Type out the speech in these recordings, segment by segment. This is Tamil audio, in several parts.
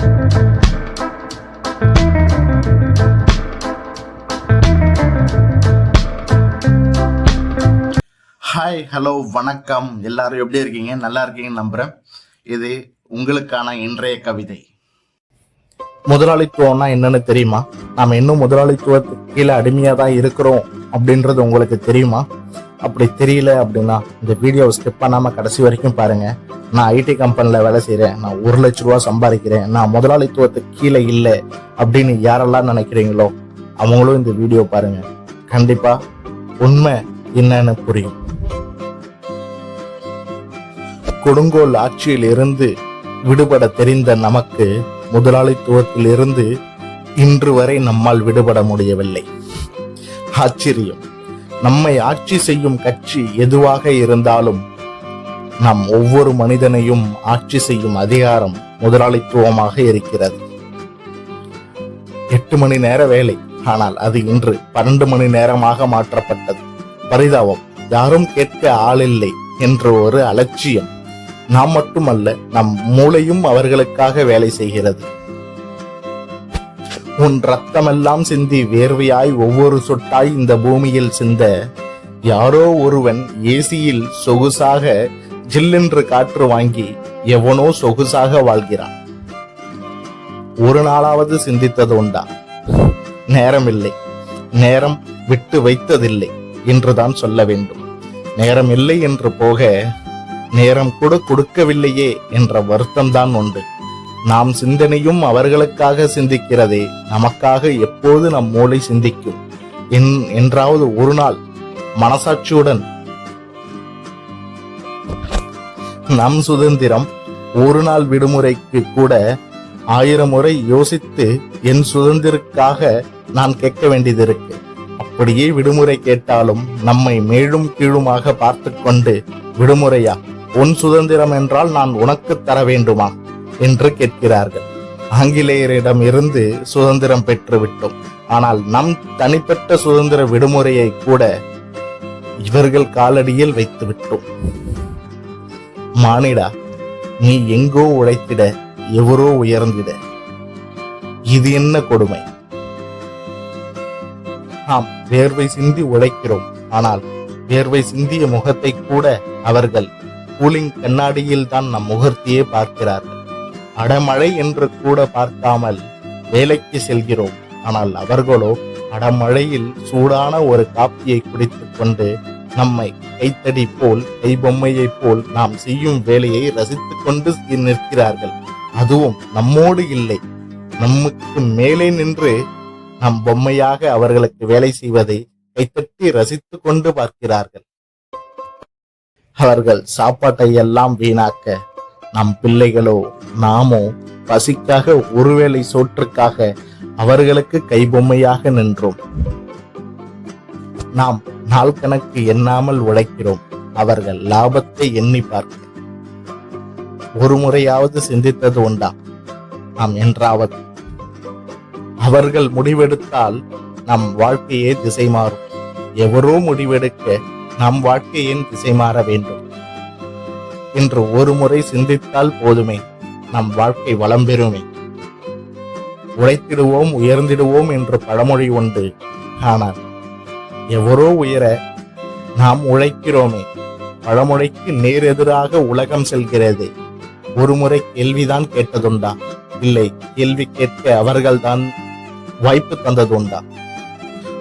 ஹாய் ஹலோ வணக்கம். எல்லாரும் எப்படி இருக்கீங்க? நல்லா இருக்கீங்கன்னு நம்புறேன். இது உங்களுக்கான இன்றைய கவிதை. முதலாளித்துவம்னா என்னன்னு தெரியுமா? நாம இன்னும் முதலாளித்துவத்துக்கு கீழே அடிமையா தான் இருக்கிறோம் அப்படின்றது உங்களுக்கு தெரியுமா? அப்படி தெரியல அப்படின்னா இந்த வீடியோவை ஸ்கிப் பண்ணாம கடைசி வரைக்கும் பாருங்க. நான் ஐடி கம்பெனியில் வேலை செய்கிறேன் நான் ஒரு லட்ச ரூபா சம்பாதிக்கிறேன். நான் முதலாளித்துவத்துக்கு கீழே இல்லை அப்படின்னு யாரெல்லாம் நினைக்கிறீங்களோ அவங்களும் இந்த வீடியோ பாருங்க. கண்டிப்பா உண்மை என்னன்னு புரியும். கொடுங்கோல் ஆட்சியில் இருந்து விடுபட தெரிந்த நமக்கு முதலாளித்துவத்திலிருந்து இன்று வரை நம்மால் விடுபட முடியவில்லை. ஆச்சரியம். நம்மை ஆட்சி செய்யும் கட்சி எதுவாக இருந்தாலும் நம் ஒவ்வொரு மனிதனையும் ஆட்சி செய்யும் அதிகாரம் முதலாளித்துவமாக இருக்கிறது. எட்டு மணி நேர வேலை ஆனால் அது இன்று பன்னெண்டு மணி நேரமாக மாற்றப்பட்டது. பரிதாபம் யாரும் கேட்க ஆளில்லை என்ற ஒரு அலட்சியம். நாம் மட்டுமல்ல நம் மூளையும் அவர்களுக்காக வேலை செய்கிறது. உன் ரத்தமெல்லாம் சிந்தி வேர்வையாய் ஒவ்வொரு சொட்டாய் இந்த பூமியில் சிந்த. யாரோ ஒருவன் ஏசியில் சொகுசாக ஜில்லென்று காற்று வாங்கி எவனோ சொகுசாக வாழ்கிறான். ஒரு நாளாவது சிந்தித்தது உண்டா? நேரமில்லை. நேரம் விட்டு வைத்ததில்லை என்றுதான் சொல்ல வேண்டும். நேரம் இல்லை என்று போக நேரம் கூட கொடுக்கவில்லையே என்ற வருத்தம்தான் உண்டு. நாம் சிந்தனையும் அவர்களுக்காக சிந்திக்கிறதே. நமக்காக எப்போது நம் மூளை சிந்திக்கும்? என் என்றாவது ஒரு நாள் மனசாட்சியுடன். நம் சுதந்திரம் ஒரு நாள் விடுமுறைக்கு கூட ஆயிரம் முறை யோசித்து என் சுதந்திரக்காக நான் கேட்க வேண்டியதிருக்கு. அப்படியே விடுமுறை கேட்டாலும் நம்மை மேலும் கீழுமாக பார்த்து கொண்டு விடுமுறையா? உன் சுதந்திரம் என்றால் நான் உனக்கு தர வேண்டுமா? என்று கேட்கிறார்கள். ஆங்கிலேயரிடம் இருந்து சுதந்திரம் பெற்றுவிட்டோம். ஆனால் நம் தனிப்பட்ட சுதந்திர விடுமுறையை கூட இவர்கள் காலடியில் வைத்து விட்டோம் மானிடா நீ எங்கோ உழைத்திட எவரோ உயர்ந்திட. இது என்ன கொடுமை? நாம் வேர்வை சிந்தி உழைக்கிறோம். ஆனால் வேர்வை சிந்திய முகத்தை கூட அவர்கள் கூலிங் கண்ணாடியில் தான் நம் முகர்த்தியே பார்க்கிறார்கள். அடமழை என்று கூட பார்க்காமல் வேலைக்கு செல்கிறோம். ஆனால் அவர்களோ அடமழையில் சூடான ஒரு காப்பியை குடித்துக் கொண்டு நம்மை கைத்தடி போல் கைபொம்மையைப் போல் நாம் செய்யும் வேலையை ரசித்துக் கொண்டு நிற்கிறார்கள். அதுவும் நம்மோடு இல்லை. நமக்கு மேலே நின்று நம் பொம்மையாக அவர்களுக்கு வேலை செய்வதை கைத்தட்டி ரசித்துக் கொண்டு பார்க்கிறார்கள். அவர்கள் சாப்பாட்டை எல்லாம் வீணாக்க நம் பிள்ளைகளோ நாமோ பசிக்காக ஒருவேளை சோற்றுக்காக அவர்களுக்கு கைபொம்மையாக நின்றோம். நாம் நாள் கணக்கு எண்ணாமல் உழைக்கிறோம். அவர்கள் லாபத்தை எண்ணி பார்க்க. ஒரு முறையாவது சிந்தித்தது உண்டா? நாம் என்றாவது. அவர்கள் முடிவெடுத்தால் நம் வாழ்க்கையே திசை மாறும். எவரோ முடிவெடுக்க நம் வாழ்க்கையின் திசை மாற வேண்டும்? என்று ஒரு முறை சிந்தித்தால் போதுமே. நம் வாழ்க்கை வளம் பெறுமே. உழைத்திடுவோம் உயர்ந்திடுவோம் என்று பழமொழி உண்டு. ஆனால் எவரோ உயர நாம் உழைக்கிறோமே. பழமொழிக்கு நேர் எதிராக உலகம் செல்கிறது. ஒரு முறை கேள்விதான் கேட்டதுண்டா? இல்லை கேள்வி கேட்க அவர்கள்தான் வாய்ப்பு தந்ததுண்டா?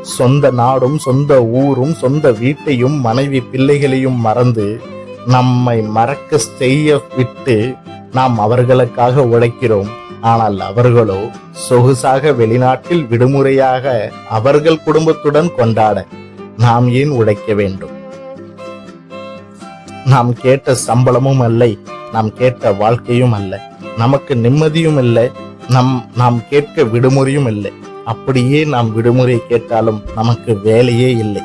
சொந்த நாடும் சொந்த ஊரும் சொந்த வீட்டையும் மனைவி பிள்ளைகளையும் மறந்து நம்மை மறக்க செய்ய விட்டு நாம் அவர்களுக்காக உழைக்கிறோம். ஆனால் அவர்களோ சொகுசாக வெளிநாட்டில் விடுமுறையாக அவர்கள் குடும்பத்துடன் கொண்டாட நாம் ஏன் உழைக்க வேண்டும்? நாம் கேட்ட சம்பளமும் அல்ல நாம் கேட்ட வாழ்க்கையும் அல்ல. நமக்கு நிம்மதியும் இல்லை நம் நாம் கேட்க விடுமுறையும் இல்லை. அப்படியே நாம் விடுமுறை கேட்டாலும் நமக்கு வேலையே இல்லை.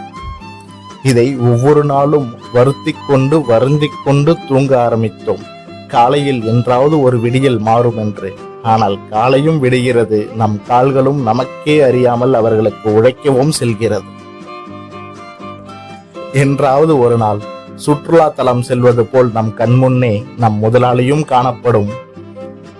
இதை ஒவ்வொரு நாளும் வருத்தி கொண்டு வருந்தி கொண்டு தூங்க ஆரம்பித்தோம். காலையில் என்றாவது ஒரு விடியல் மாறும் என்று. ஆனால் காலையும் விடுகிறது. நம் கால்களும் நமக்கே அறியாமல் அவர்களுக்கு உழைக்கவும் செல்கிறது. என்றாவது ஒரு நாள் சுற்றுலா தலம் செல்வது போல் நம் கண்முன்னே நம் முதலாளியும் காணப்படும்.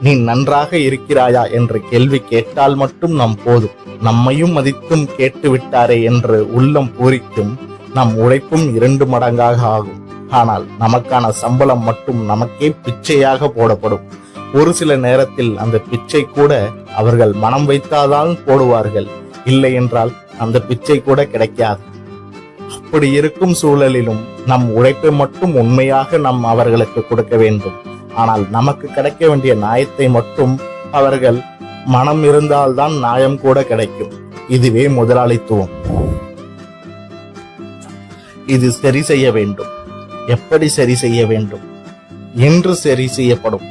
நீ நன்றாக இருக்கிறாயா என்று கேள்வி கேட்டால் மட்டும் நம் போதும். நம்மையும் மதித்தும் கேட்டு விட்டாரே என்று உள்ளம் பூரிக்கும். நம் உழைப்பும் இரண்டு மடங்காக ஆகும். ஆனால் நமக்கான சம்பளம் மட்டும் நமக்கே பிச்சையாக போடப்படும். ஒரு சில நேரத்தில் அந்த பிச்சை கூட அவர்கள் மனம் வைத்தாதான் போடுவார்கள். இல்லை என்றால் அந்த பிச்சை கூட கிடைக்காது. அப்படி இருக்கும் சூழலிலும் நம் உழைப்பை மட்டும் உண்மையாக நம் அவர்களுக்கு கொடுக்க வேண்டும். ஆனால் நமக்கு கிடைக்க வேண்டிய நியாயத்தை மட்டும் அவர்கள் மனம் இருந்தால்தான் நியாயம் கூட கிடைக்கும். இதுவே முதலாளித்துவம். இது சரி செய்ய வேண்டும். எப்படி சரி செய்ய வேண்டும்? என்று சரி செய்யப்படும்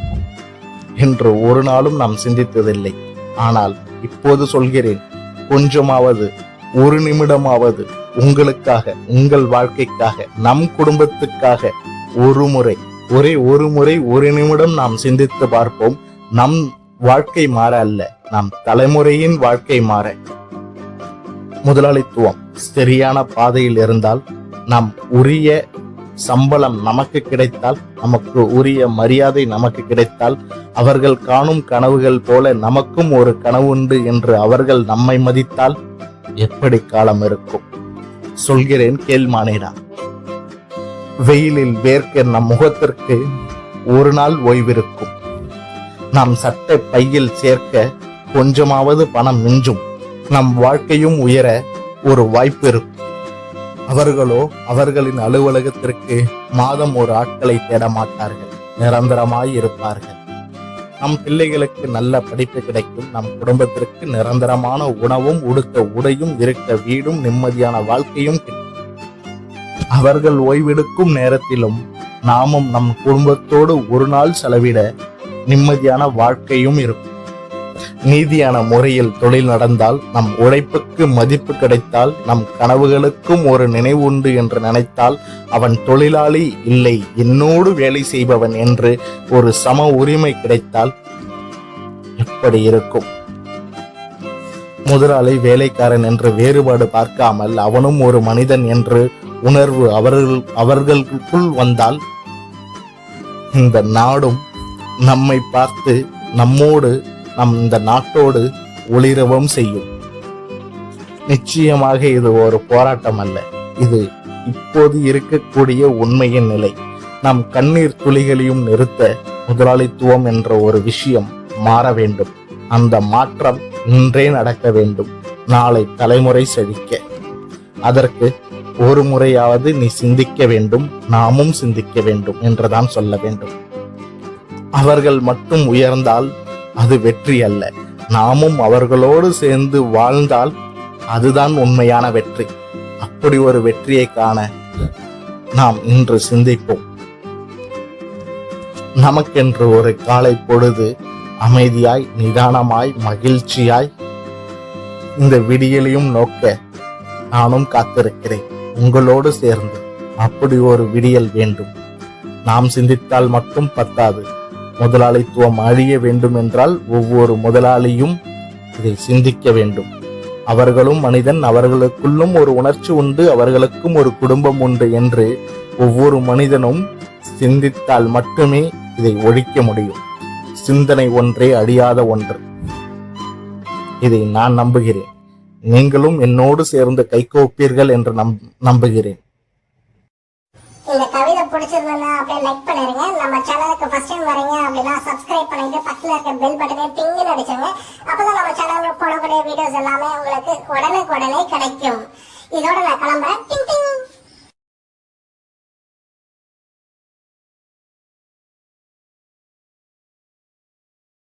என்று ஒரு நாளும் நாம் சிந்தித்ததில்லை. ஆனால் இப்போது சொல்கிறேன் கொஞ்சமாவது ஒரு நிமிடமாவது உங்களுக்காக உங்கள் வாழ்க்கைக்காக நம் குடும்பத்துக்காக ஒரு முறை ஒரே ஒரு முறை ஒரு நிமிடம் நாம் சிந்தித்து பார்ப்போம். நம் வாழ்க்கை மாற அல்ல நம் தலைமுறையின் வாழ்க்கை மாற. முதலாளித்துவம் சரியான பாதையில் இருந்தால் நாம் உரிய சம்பளம் நமக்கு கிடைத்தால் நமக்கு உரிய மரியாதை நமக்கு கிடைத்தால் அவர்கள் காணும் கனவுகள் போல நமக்கும் ஒரு கனவு உண்டு என்று அவர்கள் நம்மை மதித்தால் எப்படி காலம் இருக்கும்? சொல்கிறேன் கேள்மானேடா வெயிலில் வேர்க்க நம் முகத்திற்கு ஒரு நாள் ஓய்விருக்கும். நாம் சட்டை பையில் சேர்க்க கொஞ்சமாவது பணம் மிஞ்சும். நம் வாழ்க்கையும் உயர ஒரு வாய்ப்பு இருக்கும். அவர்களோ அவர்களின் அலுவலகத்திற்கு மாதம் ஒரு ஆட்களை தேட மாட்டார்கள் நிரந்தரமாய் இருப்பார்கள். நம் பிள்ளைகளுக்கு நல்ல படிப்பு கிடைக்கும் நம் குடும்பத்திற்கு நிரந்தரமான உணவும் உடுக்க உடையும் இருக்க வீடும் நிம்மதியான வாழ்க்கையும் அவர்கள் ஓய்வெடுக்கும் நேரத்திலும் நாமும் நம் குடும்பத்தோடு ஒரு நாள் செலவிட நிம்மதியான வாழ்க்கையும் இருக்கும். நீதியான முறையில் தொழில் நடந்தால் நம் உழைப்புக்கு மதிப்பு கிடைத்தால் நம் கனவுகளுக்கும் ஒரு நினைவு உண்டு என்று நினைத்தால் அவன் தொழிலாளி இல்லை என்னோடு வேலை செய்பவன் என்று ஒரு சம உரிமை கிடைத்தால் எப்படி இருக்கும்? முதலாளி வேலைக்காரன் என்று வேறுபாடு பார்க்காமல் அவனும் ஒரு மனிதன் என்று உணர்வு அவர்கள் அவர்களுக்குள் வந்தால் இந்த நாடும் நம்மை பார்த்து நம்மோடு நம் இந்த நாட்டோடு ஒளிரவும் செய்யும். நிச்சயமாக இது ஒரு போராட்டம் அல்ல இது இப்போது இருக்கக்கூடிய உண்மையின் நிலை. நம் கண்ணீர் துளிகளையும் நிறுத்த முதலாளித்துவம் என்ற ஒரு விஷயம் மாற வேண்டும். அந்த மாற்றம் இன்றே நடக்க வேண்டும். நாளை தலைமுறை செழிக்க. அதற்கு ஒரு முறையாவது நீ சிந்திக்க வேண்டும். நாமும் சிந்திக்க வேண்டும் என்றுதான் சொல்ல வேண்டும். அவர்கள் மட்டும் உயர்ந்தால் அது வெற்றி அல்ல. நாமும் அவர்களோடு சேர்ந்து வாழ்ந்தால் அதுதான் உண்மையான வெற்றி. அப்படி ஒரு வெற்றியை காண நாம் இன்று சிந்திப்போம். நமக்கென்று ஒரு காலை பொழுது அமைதியாய் நிதானமாய் மகிழ்ச்சியாய் இந்த விடியலையும் நோக்க நானும் காத்திருக்கிறேன். உங்களோடு சேர்ந்து அப்படி ஒரு விடியல் வேண்டும். நாம் சிந்தித்தால் மட்டும் பத்தாது. முதலாளித்துவம் அழிய வேண்டும் என்றால் ஒவ்வொரு முதலாளியும் இதை சிந்திக்க வேண்டும். அவர்களும் மனிதன் அவர்களுக்குள்ளும் ஒரு உணர்ச்சி உண்டு அவர்களுக்கும் ஒரு குடும்பம் உண்டு என்று ஒவ்வொரு மனிதனும் சிந்தித்தால் மட்டுமே இதை ஒழிக்க முடியும். சிந்தனை ஒன்றே அழியாத ஒன்று. இதை நான் நம்புகிறேன். நீங்களும் என்னோடு சேர்ந்து கைகோப்பீர்கள் என்று நம் நம்புகிறேன். பிடிச்சிருந்ததுன்னா அப்படியே லைக் பண்ணிருங்க. நம்ம சேனலுக்கு ஃபர்ஸ்ட் டைம் வரீங்க அப்படின்னா சப்ஸ்கிரைப் பண்ணிட்டு பக்கத்தில் இருக்க பெல் பட்டனே டிங்குன்னு அடிச்சுங்க அப்பதான் நம்ம சேனலில் போடக்கூடிய வீடியோஸ் எல்லாமே உங்களுக்கு உடனுக்குடனே கிடைக்கும். இதோட நான் கிளம்புறேன். டிங் டிங்.